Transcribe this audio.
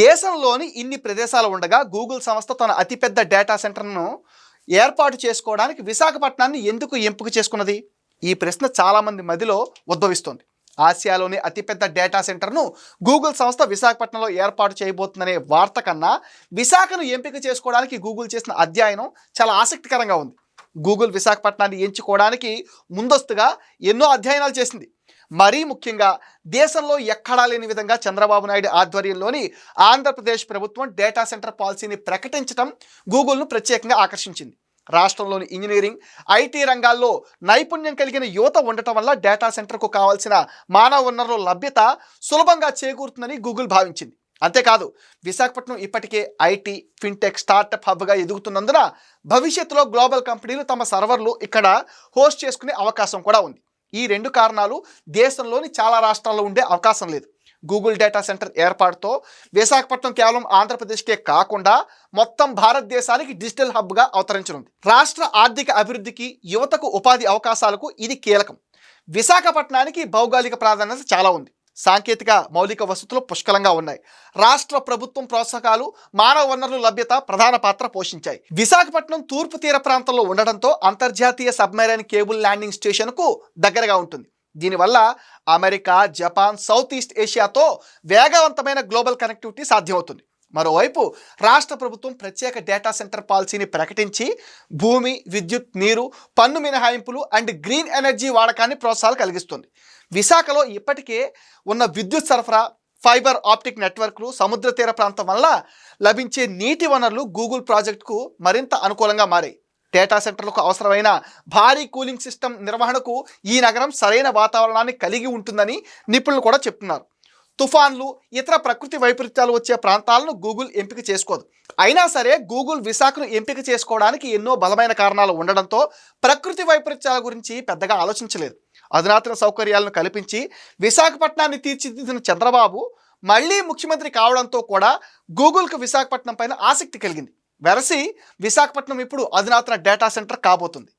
దేశంలోని ఇన్ని ప్రదేశాలు ఉండగా గూగుల్ సంస్థ తన అతిపెద్ద డేటా సెంటర్ను ఏర్పాటు చేసుకోవడానికి విశాఖపట్నాన్ని ఎందుకు ఎంపిక చేసుకున్నది? ఈ ప్రశ్న చాలామంది మదిలో ఉద్భవిస్తోంది. ఆసియాలోని అతిపెద్ద డేటా సెంటర్ను గూగుల్ సంస్థ విశాఖపట్నంలో ఏర్పాటు చేయబోతుందనే వార్త కన్నా విశాఖను ఎంపిక చేసుకోవడానికి గూగుల్ చేసిన అధ్యయనం చాలా ఆసక్తికరంగా ఉంది. గూగుల్ విశాఖపట్నాన్ని ఎంచుకోవడానికి ముందస్తుగా ఎన్నో అధ్యయనాలు చేసింది. మరీ ముఖ్యంగా దేశంలో ఎక్కడా లేని విధంగా చంద్రబాబు నాయుడు ఆధ్వర్యంలోని ఆంధ్రప్రదేశ్ ప్రభుత్వం డేటా సెంటర్ పాలసీని ప్రకటించడం గూగుల్ను ప్రత్యేకంగా ఆకర్షించింది. రాష్ట్రంలోని ఇంజనీరింగ్ ఐటీ రంగాల్లో నైపుణ్యం కలిగిన యువత ఉండటం వల్ల డేటా సెంటర్కు కావాల్సిన మానవ వనరుల లభ్యత సులభంగా చేకూరుతుందని గూగుల్ భావించింది. అంతేకాదు విశాఖపట్నం ఇప్పటికే ఐటీ ఫిన్టెక్ స్టార్టప్ హబ్గా ఎదుగుతున్నందున భవిష్యత్తులో గ్లోబల్ కంపెనీలు తమ సర్వర్లు ఇక్కడ హోస్ట్ చేసుకునే అవకాశం కూడా ఉంది. ఈ రెండు కారణాలు దేశంలోని చాలా రాష్ట్రాల్లో ఉండే అవకాశం లేదు. గూగుల్ డేటా సెంటర్ ఏర్పాటుతో విశాఖపట్నం కేవలం ఆంధ్రప్రదేశ్కే కాకుండా మొత్తం భారతదేశానికి డిజిటల్ హబ్గా అవతరించనుంది. రాష్ట్ర ఆర్థిక అభివృద్ధికి యువతకు ఉపాధి అవకాశాలకు ఇది కీలకం. విశాఖపట్నానికి భౌగోళిక ప్రాధాన్యత చాలా ఉంది. సాంకేతిక మౌలిక వసతులు పుష్కలంగా ఉన్నాయి. రాష్ట్ర ప్రభుత్వం ప్రోత్సాహకాలు మానవ వనరుల లభ్యత ప్రధాన పాత్ర పోషించాయి. విశాఖపట్నం తూర్పు తీర ప్రాంతంలో ఉండడంతో అంతర్జాతీయ సబ్మెరైన్ కేబుల్ ల్యాండింగ్ స్టేషన్కు దగ్గరగా ఉంటుంది. దీనివల్ల అమెరికా జపాన్ సౌత్ ఈస్ట్ ఏషియాతో వేగవంతమైన గ్లోబల్ కనెక్టివిటీ సాధ్యమవుతుంది. మరోవైపు రాష్ట్ర ప్రభుత్వం ప్రత్యేక డేటా సెంటర్ పాలసీని ప్రకటించి భూమి విద్యుత్ నీరు పన్ను మినహాయింపులు అండ్ గ్రీన్ ఎనర్జీ వాడకాన్ని ప్రోత్సాహాలు కలిగిస్తుంది. విశాఖలో ఇప్పటికే ఉన్న విద్యుత్ సరఫరా ఫైబర్ ఆప్టిక్ నెట్వర్క్లు సముద్ర తీర ప్రాంతం వల్ల లభించే నీటి వనరులు గూగుల్ ప్రాజెక్టుకు మరింత అనుకూలంగా మారాయి. డేటా సెంటర్లకు అవసరమైన భారీ కూలింగ్ సిస్టమ్ నిర్వహణకు ఈ నగరం సరైన వాతావరణాన్ని కలిగి ఉంటుందని నిపుణులు కూడా చెప్తున్నారు. తుఫాన్లు ఇతర ప్రకృతి వైపరీత్యాలు వచ్చే ప్రాంతాలను గూగుల్ ఎంపిక చేసుకోదు. అయినా సరే గూగుల్ విశాఖను ఎంపిక చేసుకోవడానికి ఎన్నో బలమైన కారణాలు ఉండడంతో ప్రకృతి వైపరీత్యాల గురించి పెద్దగా ఆలోచించలేదు. అధునాతన సౌకర్యాలను కల్పించి విశాఖపట్నాన్ని తీర్చిదిద్దిన చంద్రబాబు మళ్ళీ ముఖ్యమంత్రి కావడంతో కూడా గూగుల్కు విశాఖపట్నం పైన ఆసక్తి కలిగింది. వెరసి విశాఖపట్నం ఇప్పుడు అధునాతన డేటా సెంటర్ కాబోతుంది.